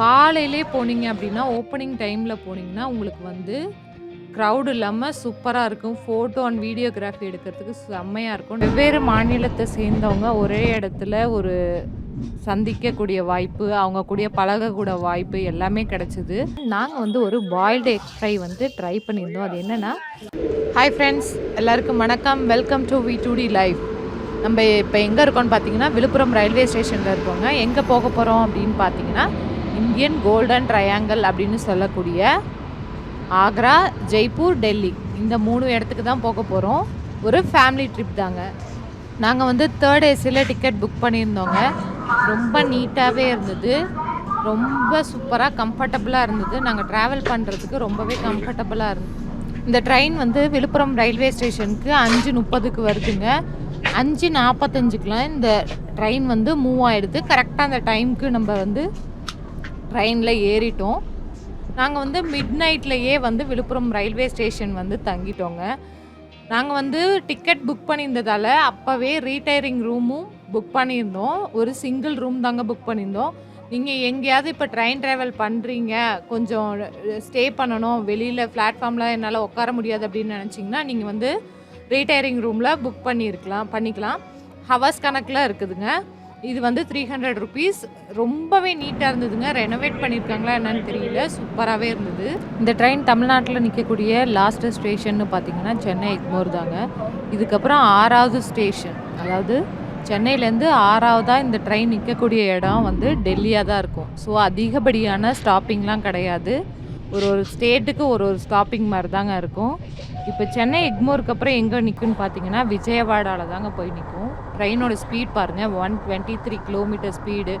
காலையிலே போனீங்க அப்படின்னா, ஓப்பனிங் டைமில் போனீங்கன்னா, உங்களுக்கு வந்து க்ரௌடு இல்லாமல் சூப்பராக இருக்கும். ஃபோட்டோ அண்ட் வீடியோகிராஃபி எடுக்கிறதுக்கு செம்மையாக இருக்கும். வெவ்வேறு மாநிலத்தை சேர்ந்தவங்க ஒரே இடத்துல ஒரு சந்திக்கக்கூடிய வாய்ப்பு, அவங்க கூடிய பழகக்கூட வாய்ப்பு எல்லாமே கிடச்சிது நாங்கள் வந்து ஒரு பாயில்டு எக் ஃப்ரை வந்து ட்ரை பண்ணியிருந்தோம். அது என்னென்னா ஹாய் ஃப்ரெண்ட்ஸ் எல்லாருக்கும் வணக்கம். Welcome to V two D life. நம்ம இப்போ எங்கே இருக்கோம்னு பார்த்தீங்கன்னா, விழுப்புரம் ரயில்வே ஸ்டேஷனில் இருக்கோங்க. எங்கே போக போகிறோம் அப்படின்னு பார்த்தீங்கன்னா, இந்தியன் கோல்டன் ட்ரையாங்கிள் அப்படின்னு சொல்லக்கூடிய ஆக்ரா, ஜெய்ப்பூர், டெல்லி இந்த மூணு இடத்துக்கு தான் போக போகிறோம் ஒரு ஃபேமிலி ட்ரிப் தாங்க. நாங்கள் வந்து தேர்ட் ஏசியில் டிக்கெட் புக் பண்ணியிருந்தோங்க. ரொம்ப நீட்டாகவே இருந்தது. ரொம்ப சூப்பராக கம்ஃபர்டபுளாக இருந்தது. நாங்கள் ட்ராவல் பண்ணுறதுக்கு ரொம்பவே கம்ஃபர்டபுளாக இருந்தது. இந்த ட்ரெயின் வந்து விழுப்புரம் ரயில்வே ஸ்டேஷனுக்கு 5:30க்கு வருதுங்க. 5:45க்குலாம் இந்த ட்ரெயின் வந்து மூவ் ஆகிடுது கரெக்டாக அந்த டைம்க்கு நம்ம வந்து ட்ரெயினில் ஏறிட்டோம். நாங்கள் வந்து மிட் நைட்லேயே வந்து விழுப்புரம் ரயில்வே ஸ்டேஷன் வந்து தங்கிட்டோங்க. நாங்கள் வந்து டிக்கெட் புக் பண்ணியிருந்ததால் அப்போவே ரீடையரிங் ரூமும் புக் பண்ணியிருந்தோம். ஒரு சிங்கிள் ரூம் தாங்க புக் பண்ணியிருந்தோம். நீங்கள் எங்கேயாவது இப்போ ட்ரெயின் ட்ராவல் பண்ணுறீங்க கொஞ்சம் ஸ்டே பண்ணணும், வெளியில் பிளாட்ஃபார்மில் என்னால் உட்கார முடியாது அப்படின்னு நினச்சிங்கன்னா நீங்கள் வந்து ரீடையரிங் ரூமில் புக் பண்ணியிருக்கலாம் பண்ணிக்கலாம். ஹவர்ஸ் கணக்கில் இருக்குதுங்க. இது வந்து த்ரீ ஹண்ட்ரட் ருபீஸ் ரொம்பவே நீட்டாக இருந்ததுங்க. ரெனோவேட் பண்ணியிருக்காங்களா என்னன்னு தெரியல. சூப்பராகவே இருந்தது. இந்த ட்ரெயின் தமிழ்நாட்டில் நிற்கக்கூடிய லாஸ்ட் ஸ்டேஷன்னு பார்த்தீங்கன்னா, சென்னை எக்மோர் தாங்க. இதுக்கப்புறம் ஆறாவது ஸ்டேஷன். அதாவது சென்னையிலேருந்து ஆறாவதாக இந்த ட்ரெயின் நிற்கக்கூடிய இடம் வந்து டெல்லியாக தான் இருக்கும். ஸோ அதிகப்படியான ஸ்டாப்பிங்லாம் கிடையாது. ஒரு ஒரு ஸ்டேட்டுக்கு ஒரு ஒரு ஸ்டாப்பிங் மாதிரி தாங்க இருக்கும். இப்போ சென்னை எக்மோருக்கு அப்புறம் எங்கே நிற்கும்னு பார்த்தீங்கன்னா, விஜயவாடாவில் தாங்க போய் நிற்கும் ட்ரெயினோட ஸ்பீட் பாருங்க 123 கிலோமீட்டர் ஸ்பீடு.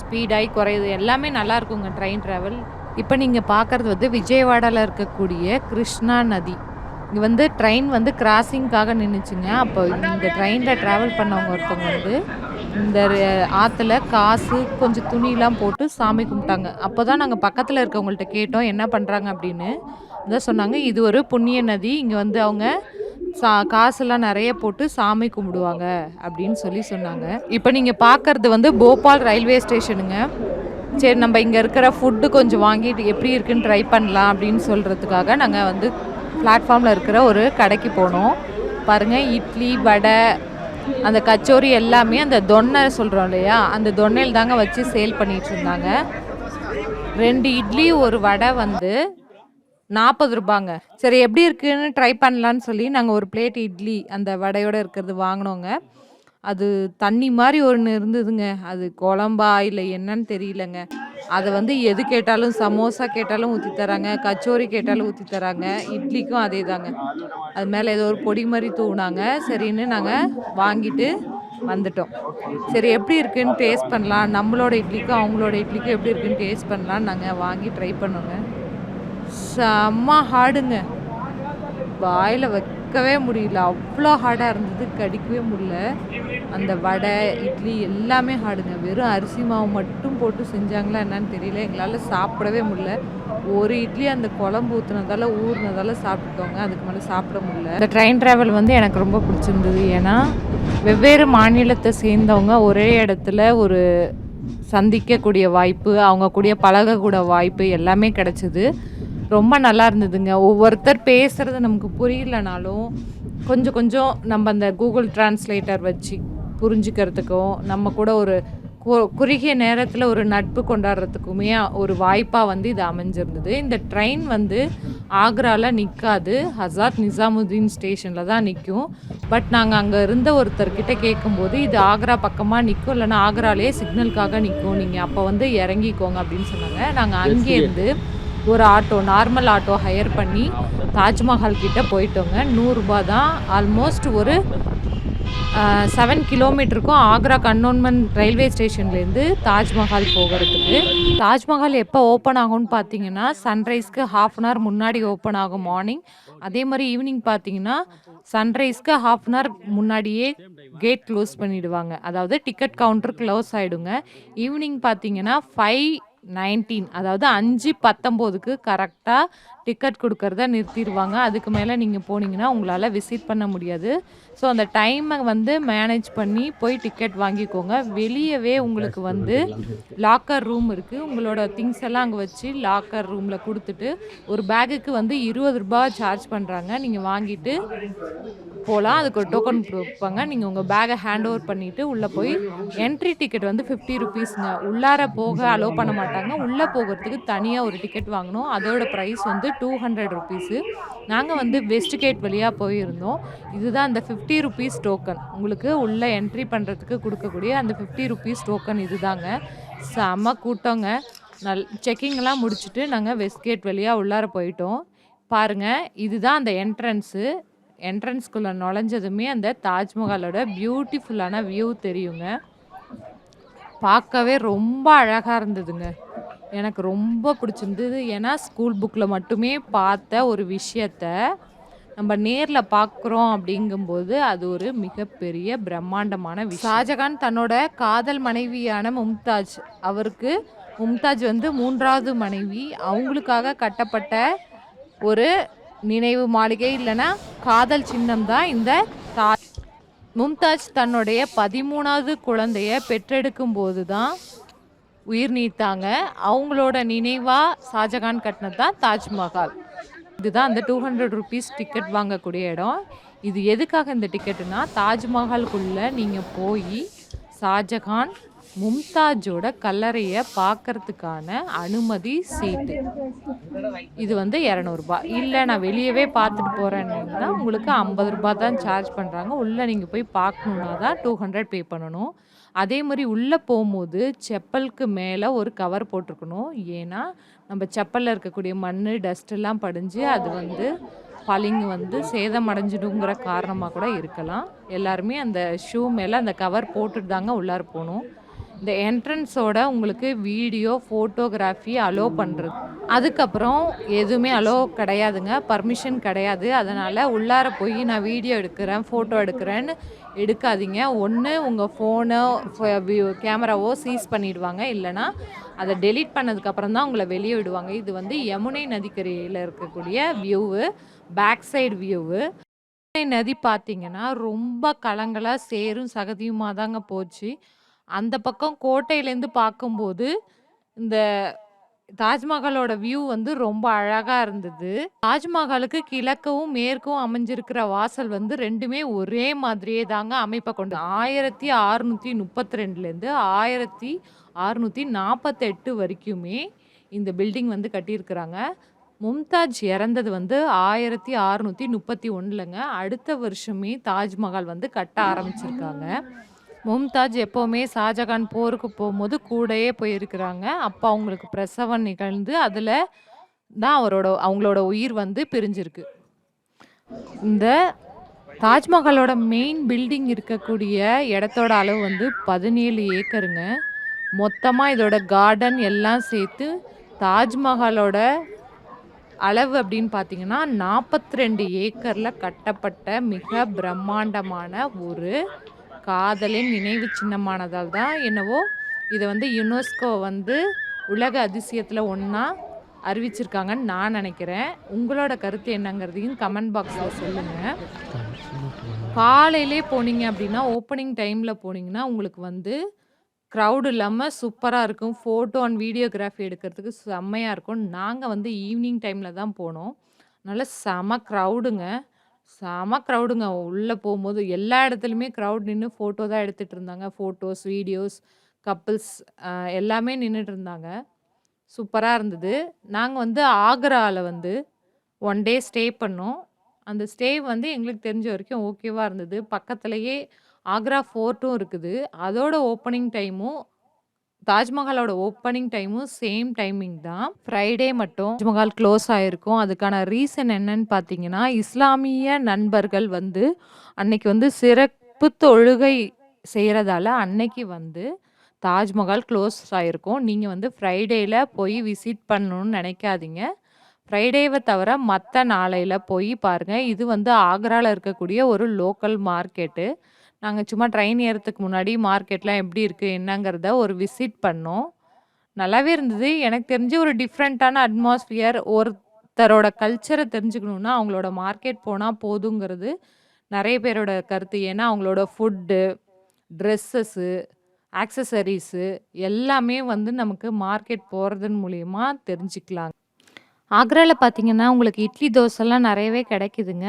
ஸ்பீடாகி குறையுது. எல்லாமே நல்லா இருக்குங்க ட்ரெயின் ட்ராவல். இப்போ நீங்கள் பார்க்குறது வந்து விஜயவாடாவில் இருக்கக்கூடிய கிருஷ்ணா நதி. இங்கே வந்து ட்ரெயின் வந்து கிராசிங்க்காக நின்றுச்சுங்க அப்போ இந்த ட்ரெயினில் ட்ராவல் பண்ணவங்க ஒருத்தவங்க வந்து, இந்த ஆற்றுல காசு, கொஞ்சம் துணியெலாம் போட்டு சாமி கும்பிட்டாங்க. அப்போ தான் நாங்கள் பக்கத்தில் இருக்கவங்கள்ட்ட கேட்டோம், என்ன பண்ணுறாங்க அப்படின்னு. அதான் சொன்னாங்க, இது ஒரு புண்ணிய நதி. இங்கே வந்து அவங்க சா காசுலாம் நிறைய போட்டு சாமி கும்பிடுவாங்க அப்படின்னு சொல்லி சொன்னாங்க. இப்போ நீங்கள் பார்க்கறது வந்து போபால் ரயில்வே ஸ்டேஷனுங்க. சரி நம்ம இங்கே இருக்கிற ஃபுட்டு கொஞ்சம் வாங்கிட்டு எப்படி இருக்குன்னு ட்ரை பண்ணலாம் அப்படின்னு சொல்கிறதுக்காக நாங்கள் வந்து பிளாட்ஃபார்மில் இருக்கிற ஒரு கடைக்கு போனோம். பாருங்க இட்லி, வடை, அந்த கச்சோரி எல்லாமே அந்த தொன்னை சொல்கிறோம் இல்லையா, அந்த தொன்னையில் தாங்க வச்சு சேல் பண்ணிகிட்டு இருந்தாங்க. ரெண்டு இட்லி, ஒரு வடை வந்து நாற்பது ரூபாங்க சரி எப்படி இருக்குன்னு ட்ரை பண்ணலான்னு சொல்லி நாங்கள் ஒரு பிளேட் இட்லி, அந்த வடையோடு இருக்கிறது வாங்கினோங்க அது தண்ணி மாதிரி ஒன்று இருந்ததுங்க. அது குழம்பா இல்லை என்னன்னு தெரியலங்க. அதை வந்து எது கேட்டாலும் சமோசா கேட்டாலும் ஊற்றி தராங்க, கச்சோரி கேட்டாலும் ஊற்றி தராங்க. இட்லிக்கும் அதேதாங்க. அது மேலே ஏதோ ஒரு பொடி மாதிரி தூவினாங்க சரின்னு நாங்கள் வாங்கிட்டு வந்துட்டோம். சரி எப்படி இருக்குன்னு டேஸ்ட் பண்ணலாம். நம்மளோட இட்லிக்கும், அவங்களோட இட்லிக்கும் எப்படி இருக்குன்னு டேஸ்ட் பண்ணலான்னு நாங்கள் வாங்கி ட்ரை பண்ணோங்க. செம்ம ஹார்டுங்க. வாயில் வாயில வைக்கவே முடியல. அவ்வளோ ஹார்டாக இருந்தது. கடிக்கவே முடியல. அந்த வடை, இட்லி எல்லாமே ஹார்டுங்க. வெறும் அரிசி மாவு மட்டும் போட்டு செஞ்சாங்களா என்னன்னு தெரியல. எங்களால் சாப்பிடவே முடியல. ஒரு இட்லி அந்த குழம்பு ஊற்றுனதால ஊறுனதால சாப்பிட்டுக்கோங்க அதுக்கு மேலே சாப்பிட முடியல. இந்த ட்ரெயின் ட்ராவல் வந்து எனக்கு ரொம்ப பிடிச்சிருந்தது. ஏன்னா, வெவ்வேறு மாநிலத்தை சேர்ந்தவங்க ஒரே இடத்துல ஒரு சந்திக்கக்கூடிய வாய்ப்பு, அவங்க கூடிய பழகக்கூட வாய்ப்பு எல்லாமே கிடச்சிது ரொம்ப நல்லா இருந்ததுங்க. ஒவ்வொருத்தர் பேசுறது நமக்கு புரியலனாலும், கொஞ்சம் கொஞ்சம் நம்ம அந்த கூகுள் டிரான்ஸ்லேட்டர் வச்சு புரிஞ்சுக்கிறதுக்கும், நம்ம கூட ஒரு கு குறுகிய நேரத்துல ஒரு நட்பு கொண்டாடுறதுக்குமே ஒரு வாய்ப்பா வந்து இது அமைஞ்சிருந்தது. இந்த ட்ரெயின் வந்து ஆக்ரால நிக்காது. ஹசாத் நிசாமுதீன் ஸ்டேஷன்ல தான் நிக்கும். பட் நாங்க அங்க இருந்த ஒருத்தர்கிட்ட கேட்கும்போது, இது ஆக்ரா பக்கமா நிக்கும். இல்லன்னா ஆக்ராலயே சிக்னலுக்காக நிக்கும். நீங்க அப்ப வந்து இறங்கிக்கோங்க அப்படின்னு சொன்னாங்க. நாங்க அங்கேருந்து ஒரு ஆட்டோ, நார்மல் ஆட்டோ ஹையர் பண்ணி தாஜ்மஹால் கிட்டே போயிட்டோங்க. நூறுரூபா தான். ஆல்மோஸ்ட் ஒரு செவன் கிலோமீட்டருக்கும் ஆக்ரா கன்டோன்மென்ட் ரயில்வே ஸ்டேஷன்லேருந்து தாஜ்மஹால் போகிறதுக்கு தாஜ்மஹால் எப்போ ஓப்பன் ஆகும்னு பார்த்தீங்கன்னா, சன்ரைஸ்க்கு 1/2 அன் ஹவர் முன்னாடி ஓப்பன் ஆகும் மார்னிங். அதே மாதிரி ஈவினிங் பார்த்தீங்கன்னா, சன்ரைஸ்க்கு 1/2 அன் ஹவர் முன்னாடியே கேட் க்ளோஸ் பண்ணிவிடுவாங்க அதாவது டிக்கெட் கவுண்டர் க்ளோஸ் ஆகிடுங்க ஈவினிங் பார்த்தீங்கன்னா, 5:19 அதாவது அஞ்சு பத்தொம்போதுக்கு கரெக்டாக டிக்கெட் கொடுக்கறத நிறுத்திடுவாங்க அதுக்கு மேலே நீங்கள் போனீங்கன்னா, உங்களால் விசிட் பண்ண முடியாது. ஸோ அந்த டைமை வந்து மேனேஜ் பண்ணி போய் டிக்கெட் வாங்கிக்கோங்க. வெளியவே உங்களுக்கு வந்து லாக்கர் ரூம் இருக்குது உங்களோட திங்ஸ் எல்லாம் அங்கே வச்சு லாக்கர் ரூமில் கொடுத்துட்டு ஒரு பேக்குக்கு வந்து இருபது ரூபாய் சார்ஜ் பண்ணுறாங்க நீங்கள் வாங்கிட்டு போகலாம் அதுக்கு ஒரு டோக்கன் கொடுப்பாங்க நீங்கள் உங்கள் பேகை ஹேண்ட் ஓவர் பண்ணிவிட்டு உள்ளே போய் என்ட்ரி டிக்கெட் வந்து ஃபிஃப்டி 50ங்க. உள்ளார போக அலோவ் பண்ண மாட்டாங்க. உள்ளே போகறதுக்கு தனியாக ஒரு டிக்கெட் வாங்கணும். அதோட ப்ரைஸ் வந்து டூ ஹண்ட்ரட் ருபீஸு நாங்கள் வந்து வெஸ்ட் கேட் வழியாக போயிருந்தோம். இதுதான் அந்த ஃபிஃப்டி ருபீஸ் டோக்கன். உங்களுக்கு உள்ளே என்ட்ரி பண்ணுறதுக்கு கொடுக்கக்கூடிய அந்த ஃபிஃப்டி ருபீஸ் டோக்கன் இதுதாங்க. செம்ம கூட்டங்க. நல் செக்கிங்லாம் முடிச்சுட்டு நாங்கள் வெஸ்ட் கேட் உள்ளார போயிட்டோம். பாருங்க, இதுதான் அந்த என்ட்ரன்ஸு. என்ட்ரன்ஸ்குள்ளே நுழைஞ்சதுமே அந்த தாஜ்மஹாலோட பியூட்டிஃபுல்லான வியூ தெரியுங்க. பார்க்கவே ரொம்ப அழகாக இருந்ததுங்க. எனக்கு ரொம்ப பிடிச்சிருந்தது. ஏன்னா, ஸ்கூல் புக்கில் மட்டுமே பார்த்த ஒரு விஷயத்த, நம்ம நேரில் பார்க்குறோம் அப்படிங்கும்போது, அது ஒரு மிகப்பெரிய பிரம்மாண்டமான விஷயம். ஷாஜகான் தன்னோட காதல் மனைவியான மும்தாஜ், அவருக்கு மும்தாஜ் வந்து மூன்றாவது மனைவி. அவங்களுக்காக கட்டப்பட்ட ஒரு நினைவு மாளிகை இல்லைன்னா காதல் சின்னம் தான் இந்த தாஜ். மும்தாஜ் தன்னுடைய 13வது குழந்தைய பெற்றெடுக்கும்போது தான் உயிர் நீத்தாங்க. அவங்களோட நினைவாக ஷாஜகான் கட்டினது தான் தாஜ்மஹால். இதுதான் அந்த டூ ஹண்ட்ரட் ருபீஸ் டிக்கெட் வாங்கக்கூடிய இடம். இது எதுக்காக இந்த டிக்கெட்டுன்னா, தாஜ்மஹாலுக்குள்ளே நீங்கள் போய் ஷாஜகான், மும்தாஜோட கல்லறையை பார்க்கறதுக்கான அனுமதி சீட்டு. இது வந்து இரநூறுபா இல்லை நான் வெளியவே பார்த்துட்டு போகிறேன்னா உங்களுக்கு ஐம்பது ரூபா தான் சார்ஜ் பண்ணுறாங்க உள்ளே நீங்கள் போய் பார்க்கணுன்னா தான் 200 பே பண்ணணும். அதே மாதிரி உள்ளே போகும்போது செப்பலுக்கு மேலே ஒரு கவர் போட்டிருக்கணும். ஏன்னா, நம்ம செப்பலில் இருக்கக்கூடிய மண் டஸ்டெல்லாம் படிஞ்சு அது வந்து பளிங்கு வந்து சேதமடைஞ்சிடுங்கிற காரணமாக கூட இருக்கலாம். எல்லாருமே அந்த ஷூ மேலே அந்த கவர் போட்டுட்டு தாங்க உள்ளார போகணும் இந்த என்ட்ரன்ஸோட உங்களுக்கு வீடியோ, ஃபோட்டோகிராஃபி அலோ பண்ணுறது அதுக்கப்புறம் எதுவுமே அலோ கிடையாதுங்க. பர்மிஷன் கிடையாது. அதனால் உள்ளார போய் நான் வீடியோ எடுக்கிறேன், ஃபோட்டோ எடுக்கிறேன்னு எடுக்காதீங்க. ஒன்று உங்கள் ஃபோனோ, கேமராவோ சீஸ் பண்ணிடுவாங்க. இல்லைன்னா அதை டெலீட் பண்ணதுக்கப்புறம் தான் உங்களை வெளியே விடுவாங்க. இது வந்து யமுனை நதிக்கரையில் இருக்கக்கூடிய view. Back side view. Yamuna நதி பார்த்தீங்கன்னா, ரொம்ப கலங்களாக சேரும், சகதியுமாக தாங்க போச்சு. அந்த பக்கம் கோட்டையிலேருந்து பார்க்கும்போது, இந்த தாஜ்மஹாலோட வியூ வந்து ரொம்ப அழகா இருந்தது. தாஜ்மஹாலுக்கு கிழக்கவும் மேற்கும் அமைஞ்சிருக்கிற வாசல் வந்து ரெண்டுமே ஒரே மாதிரியே தாங்க அமைப்பை கொண்டு ஆயிரத்தி அறுநூத்தி முப்பத்தி ரெண்டுலேருந்து ஆயிரத்தி அறுநூத்தி நாற்பத்தெட்டு வரைக்குமே இந்த பில்டிங் வந்து கட்டியிருக்கிறாங்க. மும்தாஜ் இறந்தது வந்து 1631லங்க. அடுத்த வருஷமே தாஜ்மஹால் வந்து கட்ட ஆரம்பிச்சிருக்காங்க. மும்தாஜ் எப்போவுமே ஷாஜகான் போருக்கு போகும்போது கூடயே போயிருக்கிறாங்க. அப்போ அவங்களுக்கு பிரசவம் நிகழ்ந்து, அதில் தான் அவரோட அவங்களோட உயிர் வந்து பிரிஞ்சிருக்கு. இந்த தாஜ்மஹாலோட மெயின் பில்டிங் இருக்கக்கூடிய இடத்தோட அளவு வந்து 17 ஏக்கருங்க. மொத்தமாக இதோட கார்டன் எல்லாம் சேர்த்து தாஜ்மஹாலோட அளவு அப்படின்னு பார்த்தீங்கன்னா, நாற்பத்தி ரெண்டு ஏக்கரில் கட்டப்பட்ட மிக பிரம்மாண்டமான ஒரு காதலின் நினைவு சின்னமானதால் தான் என்னவோ, இதை வந்து யுனெஸ்கோ வந்து உலக அதிசயத்தில் ஒன்றா அறிவிச்சிருக்காங்கன்னு நான் நினைக்கிறேன் உங்களோட கருத்து என்னங்கிறதையும் கமெண்ட் பாக்ஸில் சொல்லுங்கள் காலையிலே போனீங்க அப்படின்னா, ஓப்பனிங் டைமில் போனீங்கன்னா, உங்களுக்கு வந்து க்ரௌடு இல்லாமல் சூப்பராக இருக்கும். ஃபோட்டோ அண்ட் வீடியோகிராஃபி எடுக்கிறதுக்கு செம்மையாக இருக்கும். நாங்கள் வந்து ஈவினிங் டைமில் தான் போனோம். நல்லா செம க்ரௌடுங்க செம க்ரௌடுங்க. உள்ள போம்போது எல்லா இடத்துலயுமே க்ரௌட் நின்னு ஃபோட்டோ தான் எடுத்துட்டு இருந்தாங்க. ஃபோட்டோஸ், வீடியோஸ், கப்பிள்ஸ் அ எல்லாமே நின்னுட்டு இருந்தாங்க. சூப்பரா இருந்தது. நாங்க வந்து ஆக்ரால வந்து 1 டே ஸ்டே பண்ணோம். அந்த ஸ்டே வந்து எங்களுக்கு தெரிஞ்ச வரைக்கும் ஓகேவா இருந்தது. பக்கத்திலேயே ஆக்ரா ஃபோர்ட்டும் இருக்குது. அதோட ஓப்பனிங் டைமும் தாஜ்மஹாலோட ஓப்பனிங் டைமும் சேம் டைமிங் தான். ஃப்ரைடே மட்டும் தாஜ்மஹால் க்ளோஸ் ஆயிருக்கும். அதுக்கான ரீசன் என்னன்னு பார்த்தீங்கன்னா, இஸ்லாமிய நண்பர்கள் வந்து அன்னைக்கு வந்து சிறப்பு தொழுகை செய்கிறதால அன்னைக்கு வந்து தாஜ்மஹால் க்ளோஸ் ஆயிருக்கும். நீங்கள் வந்து ஃப்ரைடேயில் போய் விசிட் பண்ணணும்னு நினைக்காதீங்க ஃப்ரைடேவை தவிர மற்ற நாளையில் போய் பாருங்கள் இது வந்து ஆக்ராவில் இருக்கக்கூடிய ஒரு லோக்கல் மார்க்கெட்டு. நாங்க சும்மா ட்ரெயின் ஏறதுக்கு முன்னாடி மார்க்கெட்லாம் எப்படி இருக்கு, என்னங்கிறத ஒரு விசிட் பண்ணோம். நல்லாவே இருந்தது. எனக்கு தெரிஞ்சு ஒரு டிஃப்ரெண்ட்டான அட்மாஸ்பியர். ஒருத்தரோட கல்ச்சரை தெரிஞ்சுக்கணுன்னா, அவங்களோட மார்க்கெட் போனா போதுங்கிறது நெறைய பேரோட கருத்து. ஏன்னா, அவங்களோட ஃபுட்டு, ட்ரெஸ்ஸஸு, ஆக்சஸரீஸு எல்லாமே வந்து நமக்கு மார்க்கெட் போறதன் மூலியமா தெரிஞ்சுக்கலாம் ஆக்ரால பார்த்தீங்கன்னா, உங்களுக்கு இட்லி, தோசைலாம் நெறையவே கிடைக்குதுங்க.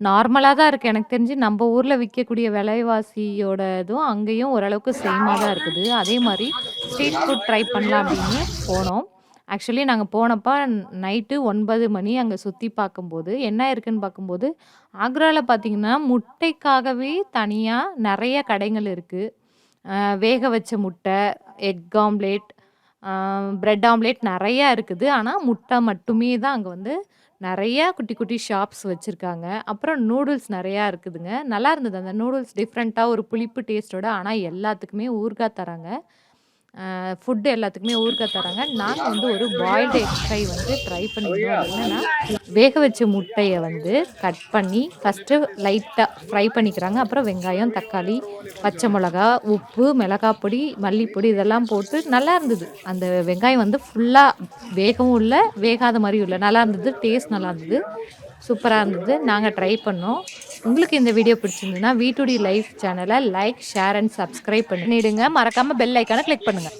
நார்மலா தான் இருக்கு. எனக்கு தெரிஞ்சு நம்ப ஊர்ல விக்கக்கூடிய விலைவாசியோட இதுவும் அங்கேயும் ஓரளவுக்கு சேமா தான் இருக்குது. அதே மாரி ஸ்ட்ரீட் ஃபுட் ட்ரை பண்ணலாம் அப்படின்னு போனோம். ஆக்சுவலி நாங்க போனப்ப நைட்டு 9 மணி அங்க சுத்தி பார்க்கும்போது, என்ன இருக்குன்னு பார்க்கும்போது, ஆக்ரால பார்த்தீங்கன்னா, முட்டைக்காகவே தனியா நெறைய கடைகள் இருக்கு. அ வேக வச்ச முட்டை, எக் ஆம்லேட், பிரெட் ஆம்லேட் நிறையா இருக்குது. ஆனால் முட்டை மட்டுமே தான் அங்கே வந்து நிறையா குட்டி, குட்டி ஷாப்ஸ் வச்சுருக்காங்க அப்புறம் நூடுல்ஸ் நிறையா இருக்குதுங்க. நல்லா இருந்தது. அந்த நூடுல்ஸ் டிஃப்ரெண்ட்டாக ஒரு புளிப்பு டேஸ்ட்டோட ஆனால் எல்லாத்துக்குமே ஊறுகாய் தராங்க. ஃபுட்டு எல்லாத்துக்குமே ஊறுகாய் தராங்க. நாங்கள் வந்து ஒரு பாயில்டு எக் ஃப்ரை வந்து ட்ரை பண்ணியிருந்தோம். என்னென்னா வேக வச்ச முட்டையை வந்து கட் பண்ணி ஃபஸ்ட்டு லைட்டாக ஃப்ரை பண்ணிக்கிறாங்க. அப்புறம் வெங்காயம், தக்காளி, பச்சை மிளகா உப்பு, மிளகாய் பொடி, மல்லிப்பொடி இதெல்லாம் போட்டு நல்லா இருந்தது. அந்த வெங்காயம் வந்து ஃபுல்லாக வேகவும் இல்லை வேகாத மாதிரியும் இல்லை நல்லா இருந்தது. டேஸ்ட் நல்லா இருந்தது. சூப்பராக இருந்தது. நாங்கள் ட்ரை பண்ணோம். உங்களுக்கு இந்த வீடியோ பிடிச்சிருந்ததுன்னா, வீட்டுடி லைஃப் சேனலை லைக், ஷேர் அண்ட் சப்ஸ்கிரைப் பண்ணிடுங்க. மறக்காமல் பெல் ஐக்கானை கிளிக் பண்ணுங்கள்